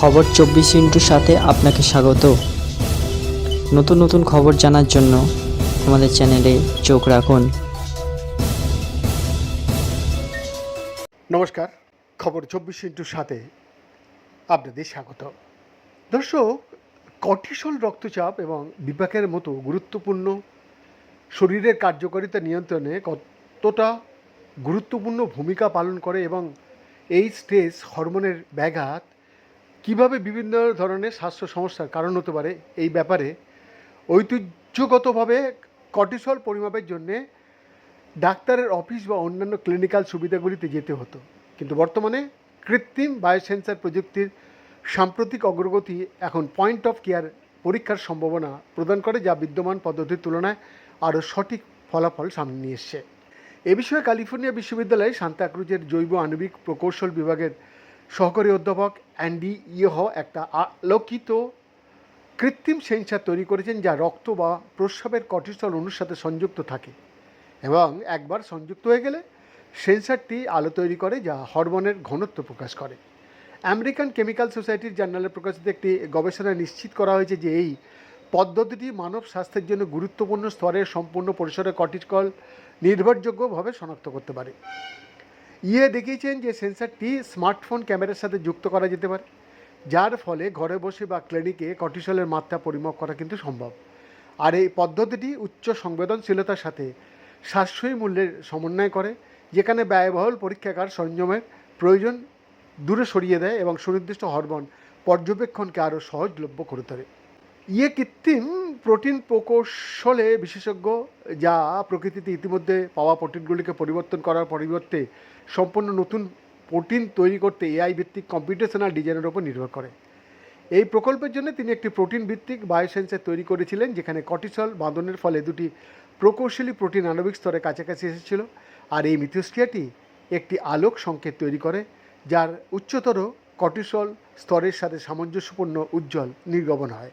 খবর চব্বিশ ইন্টুর সাথে আপনাকে স্বাগত। নতুন নতুন খবর জানার জন্য আমাদের চ্যানেলে চোখ রাখুন। নমস্কার, খবর চব্বিশ ইন্টুর সাথে আপনাদের স্বাগত। দর্শক, কর্টিসল রক্তচাপ এবং বিপাকের মতো গুরুত্বপূর্ণ শরীরের কার্যকারিতা নিয়ন্ত্রণে কতটা গুরুত্বপূর্ণ ভূমিকা পালন করে এবং এই স্ট্রেস হরমোনের ব্যাঘাত কীভাবে বিভিন্ন ধরনের স্বাস্থ্য সমস্যার কারণ হতে পারে এই ব্যাপারে ঐতিহ্যগতভাবে কর্টিসল পরিমাপের জন্যে ডাক্তারের অফিস বা অন্যান্য ক্লিনিক্যাল সুবিধাগুলিতে যেতে হতো। কিন্তু বর্তমানে কৃত্রিম বায়োসেন্সার প্রযুক্তির সাম্প্রতিক অগ্রগতি এখন পয়েন্ট অফ কেয়ার পরীক্ষার সম্ভাবনা প্রদান করে যা বিদ্যমান পদ্ধতির তুলনায় আরও সঠিক ফলাফল সামনে নিয়ে এসছে। এ বিষয়ে ক্যালিফোর্নিয়া বিশ্ববিদ্যালয়ে সান্তাক্রুজের জৈব আণবিক প্রকৌশল বিভাগের সহকারী অধ্যাপক অ্যান্ডি ইহ একটা আলোকিত কৃত্রিম সেন্সার তৈরি করেছেন যা রক্ত বা প্রস্রাবের কর্টিসল অণুর সাথে সংযুক্ত থাকে এবং একবার সংযুক্ত হয়ে গেলে সেন্সারটি আলো তৈরি করে যা হরমোনের ঘনত্ব প্রকাশ করে। আমেরিকান কেমিক্যাল সোসাইটির জার্নালে প্রকাশিত একটি গবেষণায় নিশ্চিত করা হয়েছে যে এই পদ্ধতিটি মানব স্বাস্থ্যের জন্য গুরুত্বপূর্ণ স্তরের সম্পূর্ণ পরিসরে কর্টিকল নির্ভরযোগ্যভাবে শনাক্ত করতে পারে। ইয়ে দেখিয়েছেন যে সেন্সারটি স্মার্টফোন ক্যামেরার সাথে যুক্ত করা যেতে পারে, যার ফলে ঘরে বসে বা ক্লিনিকে কর্টিসলের মাত্রা পরিমাপ করা কিন্তু সম্ভব। আর এই পদ্ধতিটি উচ্চ সংবেদনশীলতার সাথে সাশ্রয়ী মূল্যের সমন্বয় করে, যেখানে ব্যয়বহুল পরীক্ষাগার সরঞ্জামের প্রয়োজন দূরে সরিয়ে দেয় এবং সুনির্দিষ্ট হরমোন পর্যবেক্ষণকে আরও সহজলভ্য করে তোলে। ইয়ে কৃত্রিম প্রোটিন প্রকৌশলে বিশেষজ্ঞ যা প্রকৃতিতে ইতিমধ্যে পাওয়া প্রোটিনগুলিকে পরিবর্তন করার পরিবর্তে সম্পূর্ণ নতুন প্রোটিন তৈরি করতে এআই ভিত্তিক কম্পিউটেশনাল ডিজাইনের উপর নির্ভর করে। এই প্রকল্পের জন্য তিনি একটি প্রোটিন ভিত্তিক বায়োসেন্সার তৈরি করেছিলেন, যেখানে কর্টিসল বাঁধনের ফলে দুটি প্রকৌশলী প্রোটিন আণবিক স্তরে কাছাকাছি এসেছিল আর এই মিথস্ক্রিয়াটি একটি আলোক সংকেত তৈরি করে, যার উচ্চতর কর্টিসল স্তরের সাথে সামঞ্জস্যপূর্ণ উজ্জ্বল নির্গমন হয়।